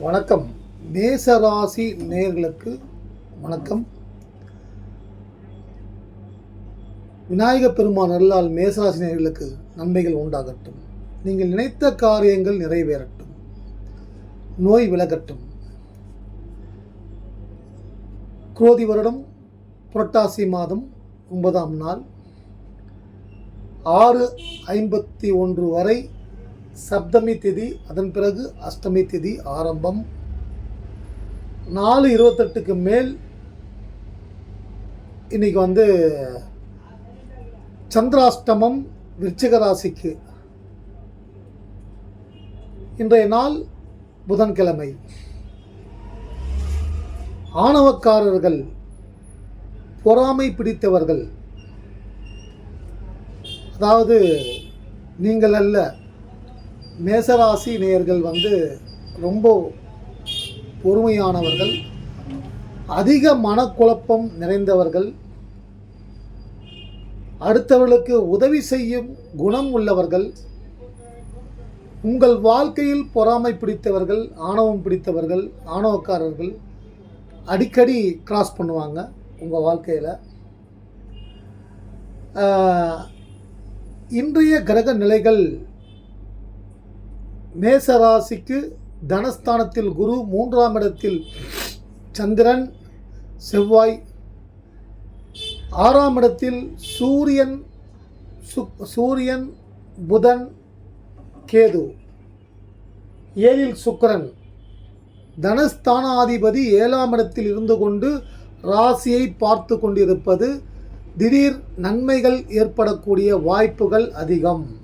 வணக்கம். மேசராசி நேயர்களுக்கு வணக்கம். விநாயகப் பெருமான் அருளால் மேசராசி நேயர்களுக்கு நன்மைகள் உண்டாகட்டும். நீங்கள் நினைத்த காரியங்கள் நிறைவேறட்டும். நோய் விலகட்டும். குரோதி வருடம் புரட்டாசி மாதம் ஒன்பதாம் நாள். ஆறு ஐம்பத்தி ஒன்று வரை சப்தமி திதி அதன் பிறகு அஷ்டமி திதி ஆரம்பம். நாலு இருபத்தெட்டுக்கு மேல் இன்னைக்கு வந்து சந்திராஷ்டமம் விருச்சிக ராசிக்கு இன்றைய நாள் புதன்கிழமை. ஆணவக்காரர்கள் பொறாமை பிடித்தவர்கள். அதாவது நீங்கள் அல்ல மேசராசி நேயர்கள் வந்து ரொம்ப பொறுமையானவர்கள் அதிக மனக்குழப்பம் நிறைந்தவர்கள் அடுத்தவர்களுக்கு உதவி செய்யும் குணம் உள்ளவர்கள் உங்கள் வாழ்க்கையில் பொறாமை பிடித்தவர்கள் ஆணவம் பிடித்தவர்கள் ஆணவக்காரர்கள் அடிக்கடி கிராஸ் பண்ணுவாங்க உங்கள் வாழ்க்கையில். இன்றைய கிரக நிலைகள் மேச ராசிக்கு தனஸ்தானத்தில் குரு மூன்றாம் இடத்தில் சந்திரன் செவ்வாய். ஆறாம் இடத்தில் சூரியன் சுக் சூரியன் புதன் கேது. ஏழில் சுக்கிரன். தனஸ்தானாதிபதி ஏழாம் இடத்தில் இருந்து கொண்டு ராசியை பார்த்து கொண்டிருப்பது திடீர் நன்மைகள் ஏற்படக்கூடிய வாய்ப்புகள் அதிகம்.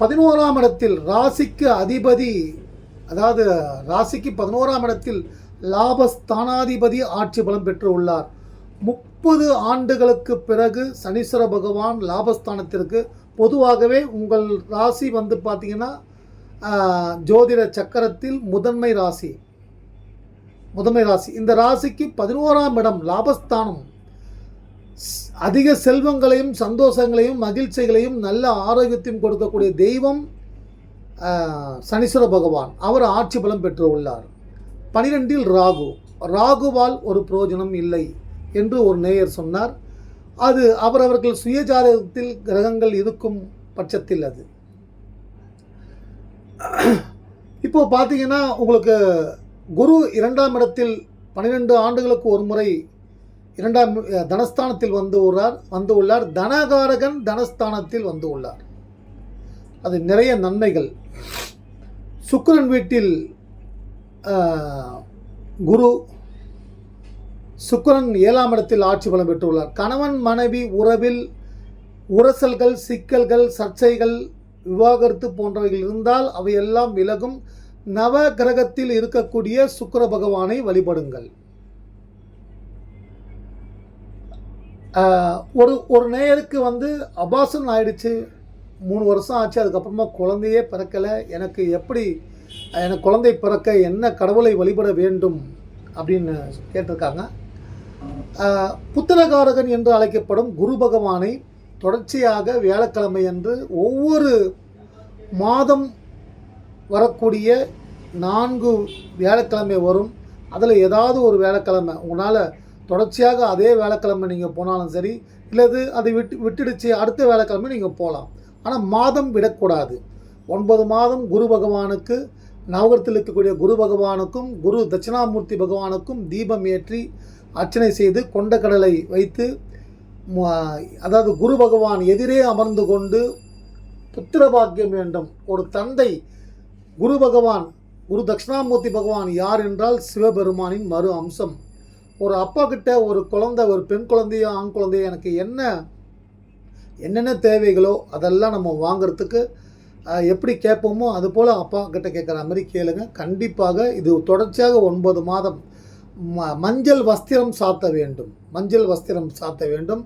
பதினோராம் இடத்தில் ராசிக்கு அதிபதி அதாவது ராசிக்கு பதினோராம் இடத்தில் லாபஸ்தானாதிபதி ஆட்சி பலம் பெற்று உள்ளார். முப்பது ஆண்டுகளுக்கு பிறகு சனீஸ்வர பகவான் லாபஸ்தானத்திற்கு பொதுவாகவே உங்கள் ராசி வந்து பார்த்தீங்கன்னா ஜோதிட சக்கரத்தில் முதன்மை ராசி. முதன்மை ராசி. இந்த ராசிக்கு பதினோராம் இடம் லாபஸ்தானம். ஸ்- அதிக செல்வங்களையும் சந்தோஷங்களையும் மகிழ்ச்சிகளையும் நல்ல ஆரோக்கியத்தையும் கொடுக்கக்கூடிய தெய்வம் சனீஸ்வர பகவான். அவர் ஆட்சி பலம் பெற்று உள்ளார் பனிரெண்டில் ராகு. ராகுவால் ஒரு பிரயோஜனம் இல்லை என்று ஒரு நேயர் சொன்னார். அது அவரவர்கள் சுயஜாதகத்தில் கிரகங்கள் இருக்கும் பட்சத்தில் அது. இப்போ பார்த்தீங்கன்னா உங்களுக்கு குரு இரண்டாம் இடத்தில் பன்னிரெண்டு ஆண்டுகளுக்கு ஒரு முறை இரண்டாம் தனஸ்தானத்தில் வந்து உள்ளார் வந்து உள்ளார். தனகாரகன் தனஸ்தானத்தில் வந்து உள்ளார். அது நிறைய நன்மைகள். சுக்கரன் வீட்டில் குரு சுக்கரன் ஏழாம் இடத்தில் ஆட்சி பலம் பெற்றுள்ளார் கணவன் மனைவி உறவில் உரசல்கள் சிக்கல்கள் சர்ச்சைகள் விவாகரத்து போன்றவைகள் இருந்தால் அவையெல்லாம் விலகும். நவ கிரகத்தில் இருக்கக்கூடிய சுக்கர பகவானை வழிபடுங்கள். ஒரு ஒரு நேயருக்கு வந்து அபாசன் ஆயிடுச்சு. மூணு வருஷம் ஆச்சு அதுக்கப்புறமா குழந்தையே பிறக்கலை. எனக்கு எப்படி எனக்கு குழந்தை பிறக்க என்ன கடவுளை வழிபட வேண்டும் அப்படின்னு கேட்டிருக்காங்க. ஆஹ், என்று அழைக்கப்படும் குரு பகவானை தொடர்ச்சியாக வியாழக்கிழமை அன்று ஒவ்வொரு மாதம் வரக்கூடிய நான்கு வியாழக்கிழமை வரும். அதில் ஏதாவது ஒரு வியாழக்கிழமை. உங்களால் தொடர்ச்சியாக அதே வேலைக்கிழமை நீங்கள் போனாலும் சரி இல்லது அதை விட்டு விட்டுடுச்சு அடுத்த வேலைக்கிழமை நீங்கள் போகலாம் ஆனால் மாதம் விடக்கூடாது. ஒன்பது மாதம் குரு பகவானுக்கு நவகரத்தில் இருக்கக்கூடிய குரு பகவானுக்கும் குரு தட்சிணாமூர்த்தி பகவானுக்கும் தீபம் ஏற்றி அர்ச்சனை செய்து கொண்ட கடலை வைத்து அதாவது குரு பகவான் எதிரே அமர்ந்து கொண்டு புத்திர பாக்கியம் வேண்டும். ஒரு தந்தை குரு பகவான் குரு தட்சிணாமூர்த்தி பகவான் யார் என்றால் சிவபெருமானின் மறு அம்சம். ஒரு அப்பா கிட்ட ஒரு குழந்தை ஒரு பெண் குழந்தையோ ஆண் குழந்தையோ எனக்கு என்ன என்னென்ன தேவைகளோ அதெல்லாம் நம்ம வாங்குறதுக்கு எப்படி கேட்போமோ அது போல் அப்பா கிட்ட கேட்குற மாதிரி கேளுங்க. கண்டிப்பாக இது தொடர்ச்சியாக ஒன்பது மாதம் ம மஞ்சள் வஸ்திரம் சாத்த வேண்டும். மஞ்சள் வஸ்திரம் சாத்த வேண்டும்.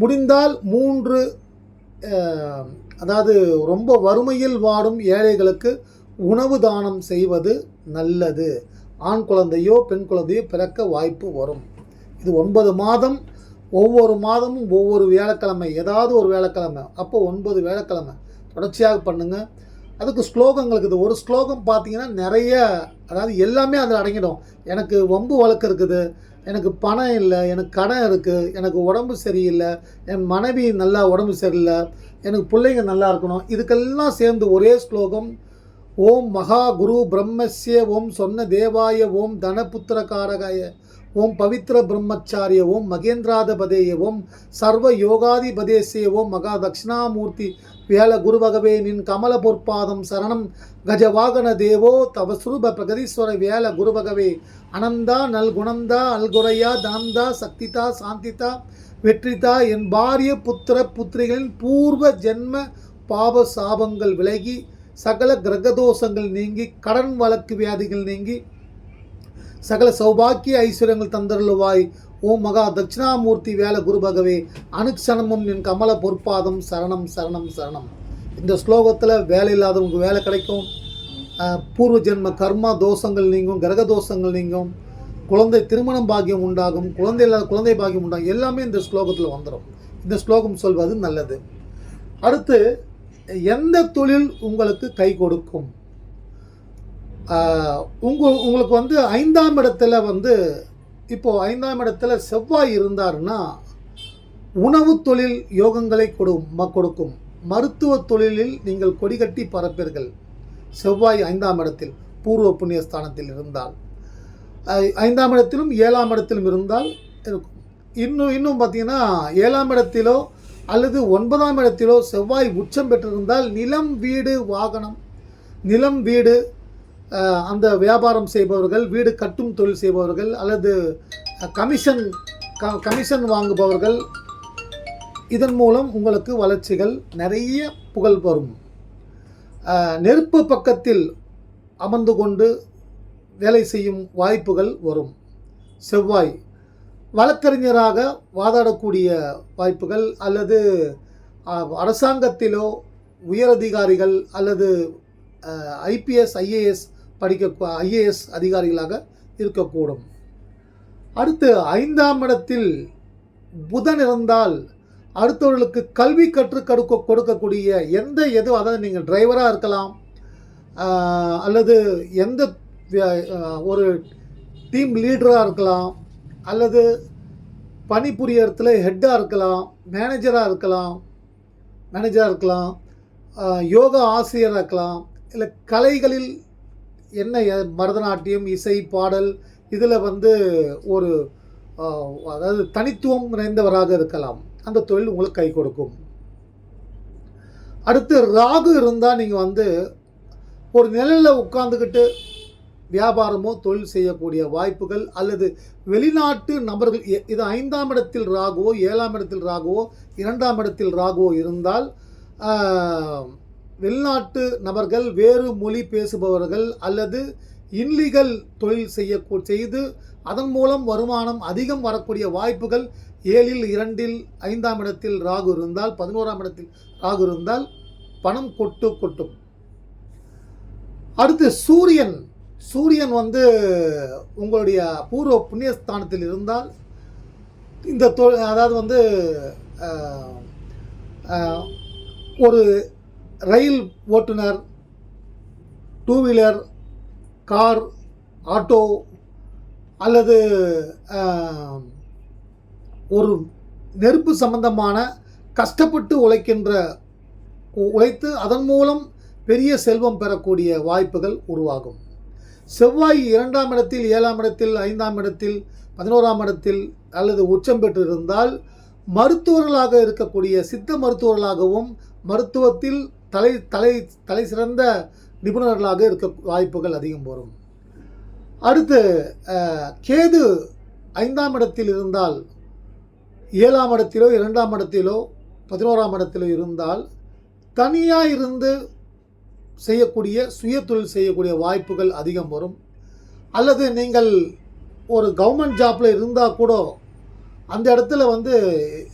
முடிந்தால் மூன்று அதாவது ரொம்ப வறுமையில் வாடும் ஏழைகளுக்கு உணவு தானம் செய்வது நல்லது. ஆண் குழந்தையோ பெண் குழந்தையோ பிறக்க வாய்ப்பு வரும். இது ஒன்பது மாதம் ஒவ்வொரு மாதமும் ஒவ்வொரு வியாழக்கிழமை ஏதாவது ஒரு வியாழக்கிழமை அப்போ ஒன்பது வியாழக்கிழமை. தொடர்ச்சியாக பண்ணுங்க. அதுக்கு ஸ்லோகங்கள் இருக்குது ஒரு ஸ்லோகம் பார்த்தீங்கன்னா நிறைய அதாவது எல்லாமே அதில் அடங்கிடும். எனக்கு வம்பு வழக்கு இருக்குது எனக்கு பணம் இல்லை எனக்கு கடன் இருக்குது எனக்கு உடம்பு சரியில்லை என் மனைவி நல்லா உடம்பு சரியில்லை எனக்கு பிள்ளைங்க நல்லா இருக்கணும் இதுக்கெல்லாம் சேர்ந்து ஒரே ஸ்லோகம் ஓம் மகா குரு பிரம்மஸ்ய ஓம் சொன்ன தேவாய ஓம் தனபுத்திரகாரகாய ஓம் பவித்ர பிரம்மச்சாரிய ஓம் மகேந்திராதபதேய ஓம் சர்வ யோகாதிபதேசிய ஓம் மகா தட்சிணாமூர்த்தி வேல குருபகவே நின் கமல பொற்பாதம் சரணம். கஜவாகன தேவோ தவசுரூப பிரகதீஸ்வர வேல குருபகவே அனந்தா நல்குணந்தா அல்குறையா தனந்தா சக்திதா சாந்திதா வெற்றிதா என் பாரிய புத்திர புத்திரிகளின் பூர்வ ஜென்ம பாப சாபங்கள் விலகி சகல கிரகதோஷங்கள் நீங்கி கடன் வழக்கு வியாதிகள் நீங்கி சகல சௌபாக்கிய ஐஸ்வர்யங்கள் தந்தருள்வாய். ஓம் மகா தட்சிணாமூர்த்தி வேல குருபகவே அனுக்ஷணமும் நின் கமல பொற்பாதம் சரணம் சரணம் சரணம். இந்த ஸ்லோகத்தில் வேலை இல்லாதவங்க வேலை கிடைக்கும். பூர்வ ஜென்ம கர்மா தோஷங்கள் நீங்கும் கிரக தோஷங்கள் நீங்கும். குழந்தை திருமணம் பாக்கியம் உண்டாகும் குழந்தை இல்லாத குழந்தை பாக்கியம் உண்டாகும். எல்லாமே இந்த ஸ்லோகத்தில் வந்துடும் இந்த ஸ்லோகம் சொல்வது நல்லது. அடுத்து எந்த தொழில் உங்களுக்கு கை கொடுக்கும்? உங்க உங்களுக்கு வந்து ஐந்தாம் இடத்துல வந்து இப்போது ஐந்தாம் இடத்துல செவ்வாய் இருந்தாருன்னா உணவு தொழில் யோகங்களை கொடு ம கொடுக்கும். மருத்துவ தொழிலில் நீங்கள் கொடிகட்டி பரப்பீர்கள் செவ்வாய் ஐந்தாம் இடத்தில் பூர்வ புண்ணிய ஸ்தானத்தில் இருந்தால். ஐந்தாம் இடத்திலும் ஏழாம் இடத்திலும் இருந்தால் இருக்கும். இன்னும் இன்னும் பார்த்தீங்கன்னா ஏழாம் இடத்திலோ அல்லது ஒன்பதாம் இடத்திலோ செவ்வாய் உச்சம் பெற்றிருந்தால் நிலம் வீடு வாகனம் நிலம் வீடு அந்த வியாபாரம் செய்பவர்கள் வீடு கட்டும் தொழில் செய்பவர்கள் அல்லது கமிஷன் க கமிஷன் வாங்குபவர்கள். இதன் மூலம் உங்களுக்கு வளர்ச்சிகள் நிறைய புகழ் வரும் நெருப்பு பக்கத்தில் அமர்ந்து கொண்டு வேலை செய்யும் வாய்ப்புகள் வரும். செவ்வாய் வழக்கறிஞராக வாதாடக்கூடிய வாய்ப்புகள் அல்லது அரசாங்கத்திலோ உயரதிகாரிகள் அல்லது ஐபிஎஸ் ஐஏஎஸ் படிக்க ஐஏஎஸ் அதிகாரிகளாக இருக்கக்கூடும். அடுத்து ஐந்தாம் இடத்தில் புதன் இருந்தால் அடுத்தவர்களுக்கு கல்வி கற்றுக் கொடுக்க கொடுக்கக்கூடிய எந்த எது அதாவது நீங்கள் டிரைவராக இருக்கலாம் அல்லது எந்த ஒரு டீம் லீடராக இருக்கலாம் அல்லது பணிபுரிய இடத்துல ஹெட்டாக இருக்கலாம் மேனேஜராக இருக்கலாம் மேனேஜராக இருக்கலாம் யோகா ஆசிரியராக இருக்கலாம் இல்லை கலைகளில் என்ன பரதநாட்டியம் இசை பாடல் இதில் வந்து ஒரு அதாவது தனித்துவம் நிறைந்தவராக இருக்கலாம். அந்த தொழில் உங்களுக்கு கை கொடுக்கும். அடுத்து ராகு இருந்தால் நீங்கள் வந்து ஒரு நிழலில் உட்காந்துக்கிட்டு வியாபாரமோ தொழில் செய்யக்கூடிய வாய்ப்புகள் அல்லது வெளிநாட்டு நபர்கள் எ- இது ஐந்தாம் இடத்தில் ராகுவோ ஏழாம் இடத்தில் ராகுவோ இரண்டாம் இடத்தில் ராகுவோ இருந்தால் வெளிநாட்டு நபர்கள் வேறு மொழி பேசுபவர்கள் அல்லது இன்லீகல் தொழில் செய்ய செய்து அதன் மூலம் வருமானம் அதிகம் வரக்கூடிய வாய்ப்புகள் ஏழில் இரண்டில் ஐந்தாம் இடத்தில் ராகு இருந்தால் பதினோராம் இடத்தில் ராகு இருந்தால் பணம் கொட்டு கொட்டும். அடுத்து சூரியன். சூரியன் வந்து உங்களுடைய பூர்வ புண்ணியஸ்தானத்தில் இருந்தால் இந்த தொ அதாவது வந்து ஒரு ரயில் ஓட்டுநர் டூ வீலர் கார் ஆட்டோ அல்லது ஒரு நெருப்பு சம்பந்தமான கஷ்டப்பட்டு உழைக்கின்ற உழைத்து அதன் மூலம் பெரிய செல்வம் பெறக்கூடிய வாய்ப்புகள் உருவாகும். செவ்வாய் இரண்டாம் இடத்தில் ஏழாம் இடத்தில் ஐந்தாம் இடத்தில் பதினோராம் இடத்தில் அல்லது உச்சம் பெற்றிருந்தால் மருத்துவர்களாக இருக்கக்கூடிய சித்த மருத்துவர்களாகவும் மருத்துவத்தில் தலை தலை தலை சிறந்த நிபுணர்களாக இருக்க வாய்ப்புகள் அதிகம் வரும். அடுத்து கேது ஐந்தாம் இடத்தில் இருந்தால் ஏழாம் இடத்திலோ இரண்டாம் இடத்திலோ பதினோராம் இடத்திலோ இருந்தால் தனியாக இருந்து செய்யக்கூடிய சுய தொழில் செய்யக்கூடிய வாய்ப்புகள் அதிகம் வரும். அல்லது நீங்கள் ஒரு கவர்மெண்ட் ஜாப்பில் இருந்தால் கூட அந்த இடத்துல வந்து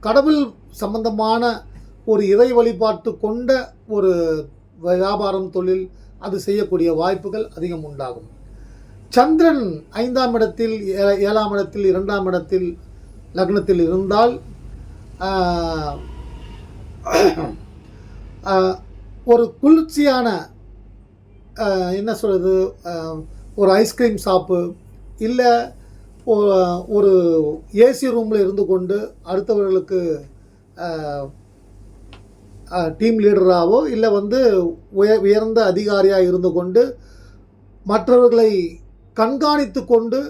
கடவுள் சம்பந்தமான ஒரு இறை வழிபாட்டு கொண்ட ஒரு வியாபாரம் தொழில் அது செய்யக்கூடிய வாய்ப்புகள் அதிகம் உண்டாகும். சந்திரன் ஐந்தாம் இடத்தில் ஏ- ஏழாம் இடத்தில் இரண்டாம் இடத்தில் லக்னத்தில் இருந்தால் ஒரு குளிர்ச்சியான என்ன சொல்கிறது ஒரு ஐஸ்கிரீம் ஷாப்பு இல்லை ஒரு ஏசி ரூமில் இருந்து கொண்டு அடுத்தவர்களுக்கு டீம் லீடராகவோ இல்லை வந்து உய உயர்ந்த அதிகாரியாக இருந்து கொண்டு மற்றவர்களை கண்காணித்து கொண்டு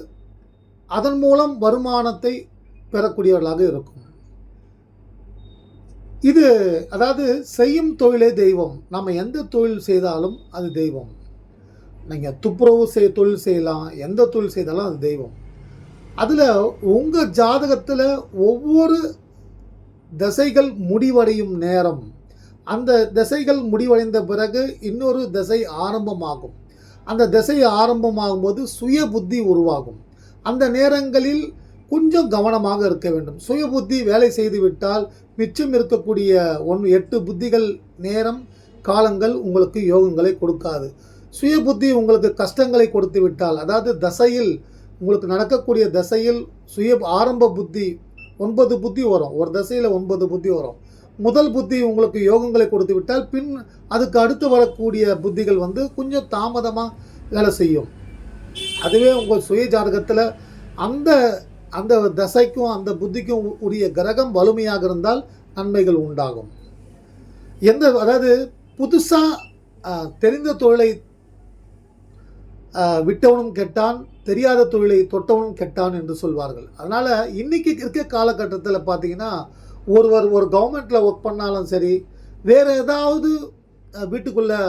அதன் மூலம் வருமானத்தை பெறக்கூடியவர்களாக இருக்கும். இது அதாவது செய்யும் தொழிலே தெய்வம். நம்ம எந்த தொழில் செய்தாலும் அது தெய்வம். நீங்கள் துப்புரவு செய் தொழில் செய்யலாம். எந்த தொழில் செய்தாலும் அது தெய்வம். அதில் உங்கள் ஜாதகத்தில் ஒவ்வொரு திசைகள் முடிவடையும் நேரம். அந்த திசைகள் முடிவடைந்த பிறகு இன்னொரு திசை ஆரம்பமாகும். அந்த திசை ஆரம்பமாகும்போது சுய புத்தி உருவாகும். அந்த நேரங்களில் கொஞ்சம் கவனமாக இருக்க வேண்டும். சுய புத்தி வேலை செய்துவிட்டால் மிச்சம் இருக்கக்கூடிய ஒன் எட்டு புத்திகள் நேரம் காலங்கள் உங்களுக்கு யோகங்களை கொடுக்காது. சுய புத்தி உங்களுக்கு கஷ்டங்களை கொடுத்து விட்டால் அதாவது தசையில் உங்களுக்கு நடக்கக்கூடிய தசையில் சுய ஆரம்ப புத்தி ஒன்பது புத்தி வரும். ஒரு தசையில் ஒன்பது புத்தி வரும். முதல் புத்தி உங்களுக்கு யோகங்களை கொடுத்து விட்டால் பின் அதுக்கு அடுத்து வரக்கூடிய புத்திகள் வந்து கொஞ்சம் தாமதமாக வேலை செய்யும். அதுவே உங்கள் சுய ஜாதகத்தில் அந்த அந்த தசைக்கும் அந்த புத்திக்கும் உரிய கிரகம் வலிமையாக இருந்தால் நன்மைகள் உண்டாகும். எந்த அதாவது புதுசாக தெரிந்த தொழிலை விட்டவனும் கெட்டான் தெரியாத தொழிலை தொட்டவனும் கெட்டான் என்று சொல்வார்கள். அதனால் இன்னைக்கு இருக்க காலகட்டத்தில் பார்த்தீங்கன்னா ஒருவர் ஒரு கவர்மெண்ட்டில் ஒர்க் பண்ணாலும் சரி வேறு ஏதாவது வீட்டுக்குள்ளே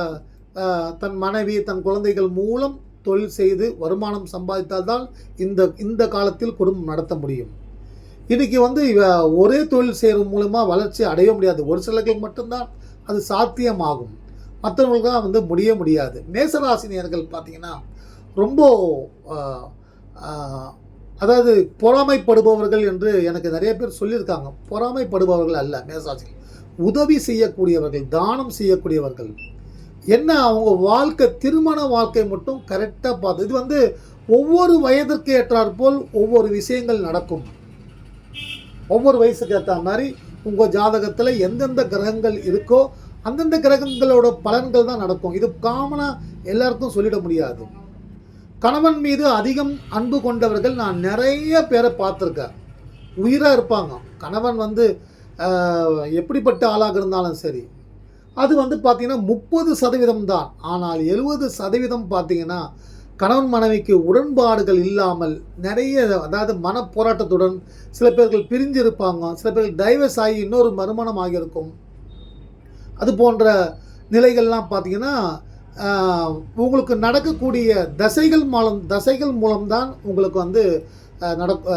தன் மனைவி தன் குழந்தைகள் மூலம் தொழில் செய்து வருமானம் சம்பாதித்தால்தான் இந்த இந்த காலத்தில் குடும்பம் நடத்த முடியும். இன்றைக்கி வந்து இவ ஒரே தொழில் செய்கிற மூலமாக வளர்ச்சி அடைய முடியாது. ஒரு சிலர்கள் மட்டும்தான் அது சாத்தியமாகும். மற்றவர்களுக்காக வந்து முடிய முடியாது. மேசராசினியர்கள் பார்த்தீங்கன்னா ரொம்ப அதாவது பொறாமைப்படுபவர்கள் என்று எனக்கு நிறைய பேர் சொல்லியிருக்காங்க. பொறாமைப்படுபவர்கள் அல்ல மேசராசிகள் உதவி செய்யக்கூடியவர்கள் தானம் செய்யக்கூடியவர்கள். என்ன அவங்க வாழ்க்கை திருமண வாழ்க்கை மட்டும் கரெக்டாக பார்த்து இது வந்து ஒவ்வொரு வயதிற்கு ஏற்றாற்போல் ஒவ்வொரு விஷயங்கள் நடக்கும். ஒவ்வொரு வயசுக்கு ஏற்ற மாதிரி உங்கள் ஜாதகத்தில் எந்தெந்த கிரகங்கள் இருக்கோ அந்தந்த கிரகங்களோட பலன்கள் தான் நடக்கும். இது காமனாக எல்லாருக்கும் சொல்லிட முடியாது. கணவன் மீது அதிகம் அன்பு கொண்டவர்கள் நான் நிறைய பேரை பார்த்துருக்கேன். உயிராக இருப்பாங்க. கணவன் வந்து எப்படிப்பட்ட ஆளாக இருந்தாலும் சரி அது வந்து பார்த்திங்கன்னா முப்பது சதவீதம் தான். ஆனால் எழுபது சதவீதம் பார்த்தீங்கன்னா கணவன் மனைவிக்கு உடன்பாடுகள் இல்லாமல் நிறைய அதாவது மன போராட்டத்துடன் சில பேர்கள் பிரிஞ்சிருப்பாங்க. சில பேர்கள் டைவர்ஸ் ஆகி இன்னொரு மறுமணம் ஆகியிருக்கும். அது போன்ற நிலைகள்லாம் பார்த்திங்கன்னா உங்களுக்கு நடக்கக்கூடிய தசைகள் மூலம் தசைகள் மூலம்தான் உங்களுக்கு வந்து நட நடக்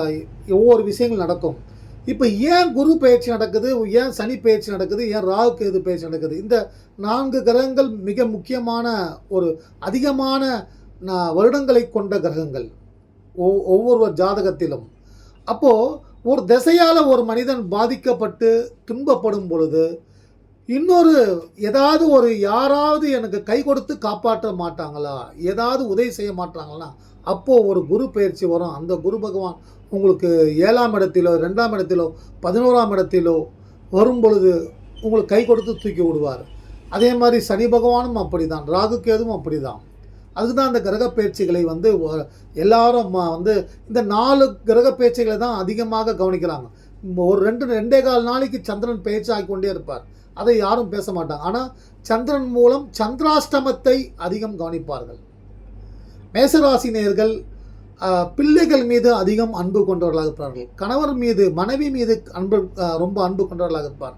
ஒவ்வொரு விஷயங்கள் நடக்கும். இப்போ ஏன் குரு பயிற்சி நடக்குது? ஏன் சனி பயிற்சி நடக்குது? ஏன் ராகு கேது பயிற்சி நடக்குது? இந்த நான்கு கிரகங்கள் மிக முக்கியமான ஒரு அதிகமான வருடங்களை கொண்ட கிரகங்கள். ஒவ்- ஒவ்வொரு ஜாதகத்திலும். அப்போது ஒரு திசையால் ஒரு மனிதன் பாதிக்கப்பட்டு துன்பப்படும் பொழுது இன்னொரு ஏதாவது ஒரு யாராவது எனக்கு கை கொடுத்து காப்பாற்ற மாட்டாங்களா? ஏதாவது உதவி செய்ய மாட்டாங்களா? அப்போது ஒரு குரு பயிற்சி வரும். அந்த குரு பகவான் உங்களுக்கு ஏழாம் இடத்திலோ ரெண்டாம் இடத்திலோ பதினோராம் இடத்திலோ வரும் பொழுது உங்களுக்கு கை கொடுத்து தூக்கி விடுவார். அதே மாதிரி சனி பகவானும் அப்படி தான் ராகு கேதுவும் அப்படி தான் அதுக்கு தான் அந்த கிரக பேச்சுகளை வந்து எல்லாரும் வந்து இந்த நாலு கிரக பேச்சுகளை தான் அதிகமாக கவனிக்கிறாங்க. ஒரு ரெண்டு ரெண்டே கால் நாளைக்கு சந்திரன் பேச்சாகி கொண்டே இருப்பார். அதை யாரும் பேச மாட்டாங்க. ஆனால் சந்திரன் மூலம் சந்திராஷ்டமத்தை அதிகம் கவனிப்பார்கள். மேசராசினியர்கள் பிள்ளைகள் மீது அதிகம் அன்பு கொண்டவர்களாக இருப்பார்கள். கணவர் மீது மனைவி மீது அன்பு ரொம்ப அன்பு கொண்டவர்களாக இருப்பார்.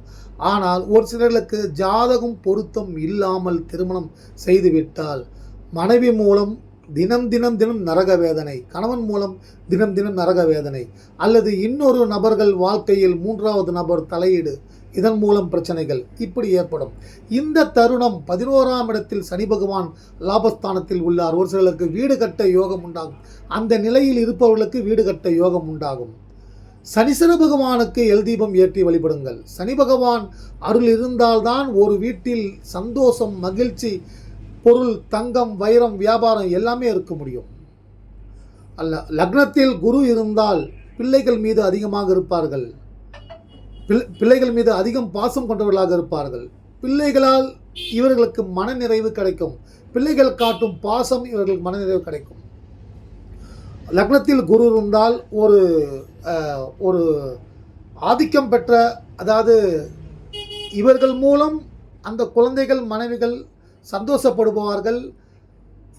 ஆனால் ஒரு சிலர்களுக்கு ஜாதகம் பொருத்தம் இல்லாமல் திருமணம் செய்துவிட்டால் மனைவி மூலம் தினம் தினம் தினம் நரக வேதனை கணவன் மூலம் தினம் தினம் நரக வேதனை அல்லது இன்னொரு நபர்கள் வாழ்க்கையில் மூன்றாவது நபர் தலையீடு இதன் மூலம் பிரச்சனைகள் இப்படி ஏற்படும். இந்த தருணம் பதினோராம் இடத்தில் சனி பகவான் லாபஸ்தானத்தில் உள்ளார். ஒரு சிலருக்கு வீடு கட்ட யோகம் உண்டாகும். அந்த நிலையில் இருப்பவர்களுக்கு வீடு கட்ட யோகம் உண்டாகும். சனிசன பகவானுக்கு எல் தீபம் ஏற்றி வழிபடுங்கள். சனி பகவான் அருள் இருந்தால்தான் ஒரு வீட்டில் சந்தோஷம் மகிழ்ச்சி பொருள் தங்கம் வைரம் வியாபாரம் எல்லாமே இருக்க முடியும். அல்ல லக்னத்தில் குரு இருந்தால் பிள்ளைகள் மீது அதிகமாக இருப்பார்கள். பிள்ளைகள் மீது அதிகம் பாசம் கொண்டவர்களாக இருப்பார்கள். பிள்ளைகளால் இவர்களுக்கு மனநிறைவு கிடைக்கும். பிள்ளைகள் காட்டும் பாசம் இவர்களுக்கு மனநிறைவு கிடைக்கும். லக்னத்தில் குரு இருந்தால் ஒரு ஒரு ஆதிக்கம் பெற்ற அதாவது இவர்கள் மூலம் அந்த குழந்தைகள் மனைவிகள் சந்தோஷப்படுபவார்கள்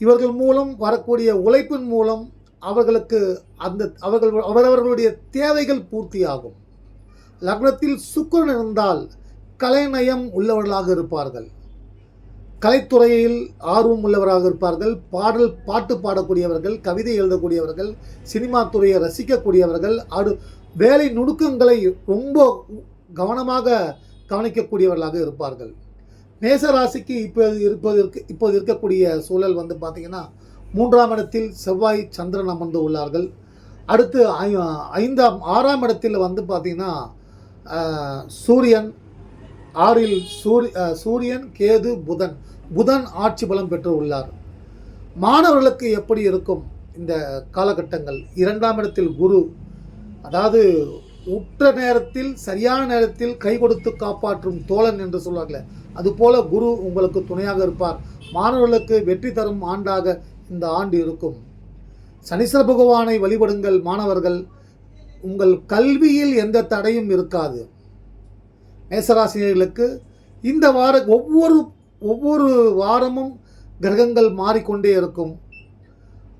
இவர்கள் மூலம் வரக்கூடிய உழைப்பின் மூலம் அவர்களுக்கு அந்த அவர்கள் அவரவர்களுடைய தேவைகள் பூர்த்தியாகும். லக்னத்தில் சுக்கரன் இருந்தால் கலைநயம் உள்ளவர்களாக இருப்பார்கள். கலைத்துறையில் ஆர்வம் உள்ளவராக இருப்பார்கள். பாடல் பாட்டு பாடக்கூடியவர்கள் கவிதை எழுதக்கூடியவர்கள் சினிமா துறையை ரசிக்கக்கூடியவர்கள் அடு வேலை நுணுக்கங்களை ரொம்ப கவனமாக கவனிக்கக்கூடியவர்களாக இருப்பார்கள். மேசராசிக்கு இப்போ இருப்பதற்கு இப்போது இருக்கக்கூடிய சூழல் வந்து பார்த்திங்கன்னா மூன்றாம் இடத்தில் செவ்வாய் சந்திரன் அமர்ந்து உள்ளார்கள். அடுத்து ஐ- ஐந்தாம் ஆறாம் இடத்தில் வந்து பார்த்திங்கன்னா சூரியன் ஆறில் சூரி சூரியன் கேது புதன். புதன் ஆட்சி பலம் பெற்று உள்ளார். மாணவர்களுக்கு எப்படி இருக்கும் இந்த காலகட்டங்கள்? இரண்டாம் இடத்தில் குரு. அதாவது உற்ற நேரத்தில் சரியான நேரத்தில் கை கொடுத்து காப்பாற்றும் தோழன் என்று சொல்வார்களே அதுபோல குரு உங்களுக்கு துணையாக இருப்பார். மாணவர்களுக்கு வெற்றி தரும் ஆண்டாக இந்த ஆண்டு இருக்கும். சனீஸ்வர பகவானை வழிபடுங்கள் மாணவர்கள். உங்கள் கல்வியில் எந்த தடையும் இருக்காது. மேசராசினியர்களுக்கு இந்த வார ஒவ்வொரு ஒவ்வொரு வாரமும் கிரகங்கள் மாறிக்கொண்டே இருக்கும்.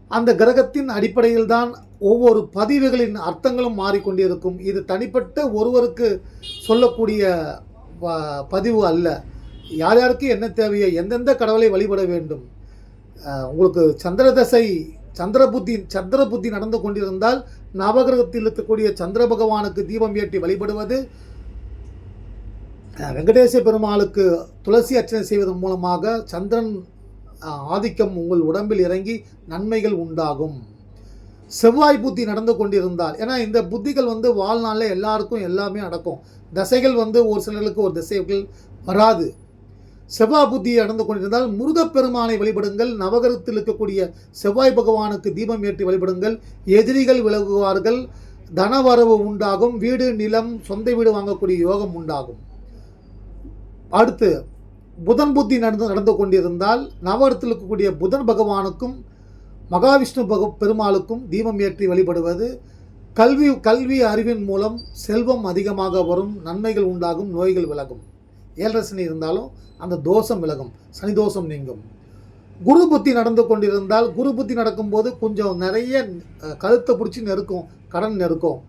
அந்த கிரகத்தின் அடிப்படையில் தான் ஒவ்வொரு பதிவுகளின் அர்த்தங்களும் மாறிக்கொண்டே இருக்கும். இது தனிப்பட்ட ஒருவருக்கு சொல்லக்கூடிய ப- பதிவு அல்ல. யார் யாருக்கு என்ன தேவையோ எந்தெந்த கடவுளை வழிபட வேண்டும்? உங்களுக்கு சந்திர தசை சந்திர புத்தி சந்திர புத்தி நடந்து கொண்டிருந்தால் நவகிரகத்தில் இருக்கக்கூடிய சந்திர பகவானுக்கு தீபம் ஏற்றி வழிபடுவது வெங்கடேச பெருமாளுக்கு துளசி அர்ச்சனை செய்வதன் மூலமாக சந்திரன் ஆதிக்கம் உங்கள் உடம்பில் இறங்கி நன்மைகள் உண்டாகும். செவ்வாய் புத்தி நடந்து கொண்டிருந்தால் ஏன்னா இந்த புத்திகள் வந்து வாழ்நாளில் எல்லாருக்கும் எல்லாமே நடக்கும். தசைகள் வந்து ஒரு சிலருக்கு ஒரு திசைகள் வராது. செவ்வாய் புத்தியை நடந்து கொண்டிருந்தால் முருகப்பெருமானை வழிபடுங்கள் நவகரத்தில் இருக்கக்கூடிய செவ்வாய் பகவானுக்கு தீபம் ஏற்றி வழிபடுங்கள் எதிரிகள் விலகுவார்கள் தனவரவு உண்டாகும் வீடு நிலம் சொந்த வீடு வாங்கக்கூடிய யோகம் உண்டாகும். அடுத்து புதன் புத்தி நடந்து நடந்து கொண்டிருந்தால் நவகரத்தில் இருக்கக்கூடிய புதன் பகவானுக்கும் மகாவிஷ்ணு பக பெருமாளுக்கும் தீபம் ஏற்றி வழிபடுவது கல்வி கல்வி அறிவின் மூலம் செல்வம் அதிகமாக வரும் நன்மைகள் உண்டாகும் நோய்கள் விலகும். ஏழரசனி இருந்தாலும் அந்த தோஷம் விலகும் சனி தோஷம் நீங்கும். குரு புத்தி நடந்து கொண்டிருந்தால் குரு புத்தி நடக்கும்போது கொஞ்சம் நிறைய கழுத்தை பிடிச்சி நெருக்கும் கடன் நெருக்கும்.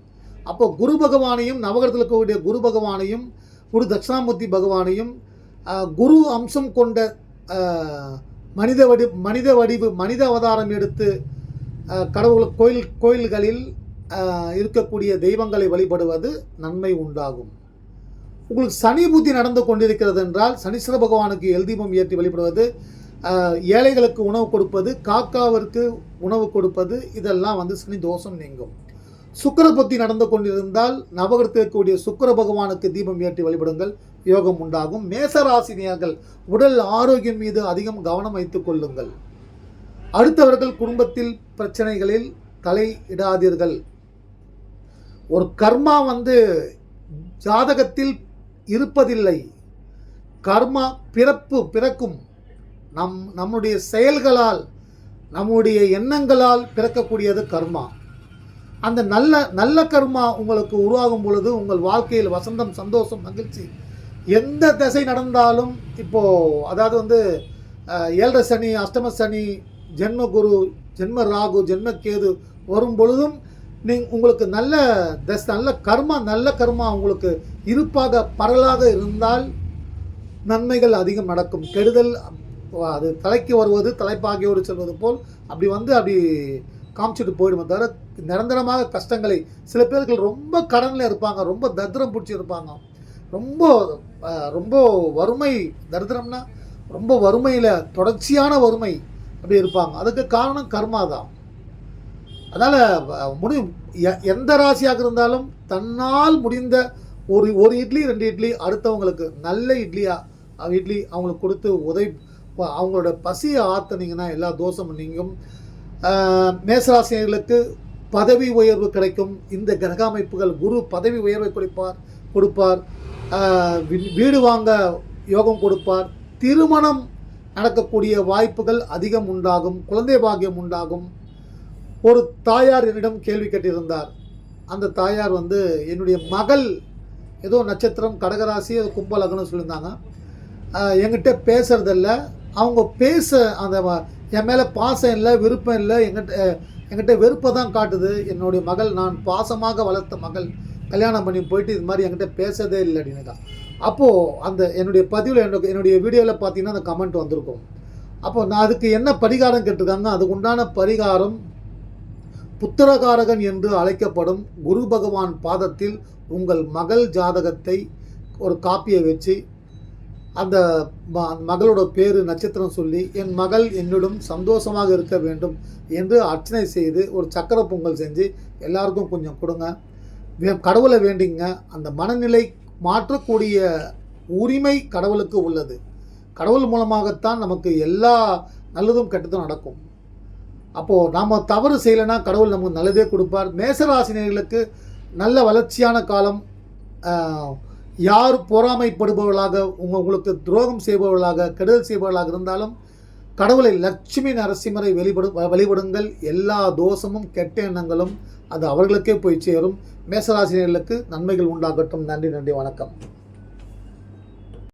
அப்போ குரு பகவானையும் நவகரத்தில் இருக்கக்கூடிய குரு பகவானையும் குரு தட்சிணாமூர்த்தி பகவானையும் குரு அம்சம் கொண்ட மனித வடி மனித வடிவு மனித அவதாரம் எடுத்து கடவுள் கோயில் கோயில்களில் இருக்கக்கூடிய தெய்வங்களை வழிபடுவது நன்மை உண்டாகும். உங்களுக்கு சனி புத்தி நடந்து கொண்டிருக்கிறது என்றால் சனீஸ்வர பகவானுக்கு எல்தீபம் ஏற்றி வழிபடுவது ஏழைகளுக்கு உணவு கொடுப்பது காக்காவிற்கு உணவு கொடுப்பது இதெல்லாம் வந்து சனி தோஷம் நீங்கும். சுக்கிர புத்தி நடந்து கொண்டிருந்தால் நவகிரகத்தில் இருக்கக்கூடிய சுக்கிர பகவானுக்கு தீபம் ஏற்றி வழிபடுங்கள் யோகம் உண்டாகும். மேசராசினியர்கள் உடல் ஆரோக்கியம் மீது அதிகம் கவனம் வைத்துக் கொள்ளுங்கள். அடுத்தவர்கள் குடும்பத்தில் பிரச்சனைகளில் தலையிடாதீர்கள் ஒரு கர்மா வந்து ஜாதகத்தில் இருப்பதில்லை. கர்மா பிறப்பு பிறக்கும். நம் நம்முடைய செயல்களால் நம்முடைய எண்ணங்களால் பிறக்கக்கூடியது கர்மா. அந்த நல்ல நல்ல கர்மா உங்களுக்கு உருவாகும் பொழுது உங்கள் வாழ்க்கையில் வசந்தம் சந்தோஷம் மகிழ்ச்சி எந்த திசை நடந்தாலும் இப்போது அதாவது வந்து ஏழரை சனி அஷ்டம சனி ஜென்ம குரு ஜென்ம ராகு ஜென்ம கேது வரும் பொழுதும் நீங்கள் உங்களுக்கு நல்ல தஸ் நல்ல கர்மா நல்ல கர்மா உங்களுக்கு இருப்பாக பரலாக இருந்தால் நன்மைகள் அதிகம் நடக்கும். கெடுதல் அது தலைக்கு வருவது தலைப்பாகியோடு செல்வது போல் அப்படி வந்து அப்படி காமிச்சிட்டு போயிடுமே தவிர நிரந்தரமாக கஷ்டங்களை சில பேர்கள் ரொம்ப கடனில் இருப்பாங்க ரொம்ப தரித்திரம் பிடிச்சி இருப்பாங்க. ரொம்ப ரொம்ப வறுமை தரித்திரம்னா ரொம்ப வறுமையில் தொடர்ச்சியான வறுமை அப்படி இருப்பாங்க. அதுக்கு காரணம் கர்மா தான் அதனால் முடி எ- எந்த ராசியாக இருந்தாலும் தன்னால் முடிந்த ஒரு ஒரு இட்லி ரெண்டு இட்லி அடுத்தவங்களுக்கு நல்ல இட்லியாக இட்லி அவங்களுக்கு கொடுத்து உதவி அவங்களோட பசியை ஆற்றுனீங்கன்னா எல்லா தோஷமும் நீங்கும். மேசராசினர்களுக்கு பதவி உயர்வு கிடைக்கும். இந்த கிரக அமைப்புகள் குரு பதவி உயர்வை கொடுப்பார் கொடுப்பார். வீடு வாங்க யோகம் கொடுப்பார். திருமணம் நடக்கக்கூடிய வாய்ப்புகள் அதிகம் உண்டாகும். குழந்தை பாக்கியம் உண்டாகும். ஒரு தாயார் என்னிடம் கேள்வி கேட்டிருந்தார். அந்த தாயார் வந்து என்னுடைய மகள் ஏதோ நட்சத்திரம் கடகராசி அது கும்பலகன்னு சொல்லியிருந்தாங்க. என்கிட்ட பேசுறதில்ல. அவங்க பேச அந்த என் மேலே பாசம் இல்லை விருப்பம் இல்லை. எங்கிட்ட என்கிட்ட வெறுப்பை தான் காட்டுது. என்னுடைய மகள் நான் பாசமாக வளர்த்த மகள் கல்யாணம் பண்ணி போயிட்டு இது மாதிரி என்கிட்ட பேசதே இல்லை அப்படின்னுக்கா அப்போது அந்த என்னுடைய பதிவில் என்னோட என்னுடைய வீடியோவில் பார்த்தீங்கன்னா அந்த கமெண்ட் வந்திருக்கும். அப்போ நான் அதுக்கு என்ன பரிகாரம் கேட்டிருக்காங்க அதுக்கு உண்டான பரிகாரம் புத்திரகாரகன் என்று அழைக்கப்படும் குரு பகவான் பாதத்தில் உங்கள் மகள் ஜாதகத்தை ஒரு காப்பியை வச்சு அந்த ம- மகளோட பேர் நட்சத்திரம் சொல்லி என் மகள் என்னிடம் சந்தோஷமாக இருக்க வேண்டும் என்று அர்ச்சனை செய்து ஒரு சக்கர பொங்கல் செஞ்சு எல்லாருக்கும் கொஞ்சம் கொடுங்க. கடவுளை வேண்டிங்க. அந்த மனநிலை மாற்றக்கூடிய உரிமை கடவுளுக்கு உள்ளது. கடவுள் மூலமாகத்தான் நமக்கு எல்லா நல்லதும் கெட்டதும் நடக்கும். அப்போது நாம் தவறு செய்யலைன்னா கடவுள் நமக்கு நல்லதே கொடுப்பார். மேசராசினியர்களுக்கு நல்ல வளர்ச்சியான காலம் யார் பொறாமைப்படுபவர்களாக உங்கள் உங்களுக்கு துரோகம் செய்பவர்களாக கெடுதல் செய்பவர்களாக இருந்தாலும் கடவுளை லட்சுமி நரசிம்மரை வெளிப்படு வழிபடுங்கள். எல்லா தோஷமும் கெட்ட எண்ணங்களும் அது அவர்களுக்கே போய் சேரும். மேசராசினியர்களுக்கு நன்மைகள் உண்டாகட்டும். நன்றி நன்றி வணக்கம்.